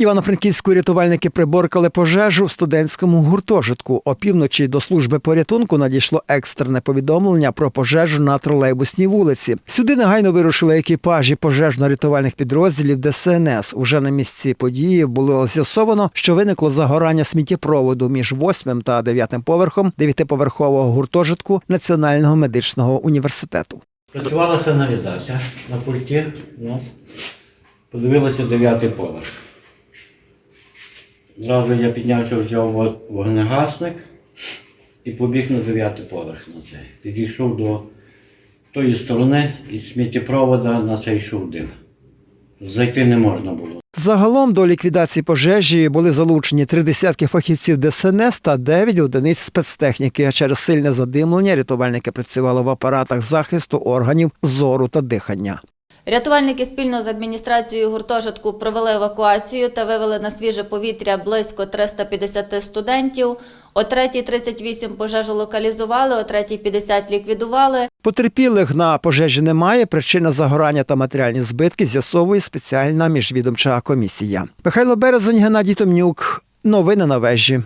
Івано-Франківську рятувальники приборкали пожежу в студентському гуртожитку. Опівночі до служби порятунку надійшло екстрене повідомлення про пожежу на тролейбусній вулиці. Сюди негайно вирушили екіпажі пожежно-рятувальних підрозділів ДСНС. Уже на місці події було з'ясовано, що виникло загорання сміттєпроводу між восьмим та дев'ятим поверхом дев'ятиповерхового гуртожитку Національного медичного університету. Працювала сигналізація на пульті у нас. Подивилися дев'ятий поверх. Зразу я піднявся, взяв вогнегасник і побіг на дев'ятий поверх на цей. Підійшов до тої сторони і сміттєпровода на цей йшов дим. Зайти не можна було. Загалом до ліквідації пожежі були залучені три десятки фахівців ДСНС та дев'ять одиниць спецтехніки. Через сильне задимлення рятувальники працювали в апаратах захисту органів зору та дихання. Рятувальники спільно з адміністрацією гуртожитку провели евакуацію та вивели на свіже повітря близько 350 студентів. О 3.38 пожежу локалізували, о 3.50 ліквідували. Потерпілих на пожежі немає. Причина загорання та матеріальні збитки з'ясовує спеціальна міжвідомча комісія. Михайло Березень, Геннадій Томнюк. Новини на вежі.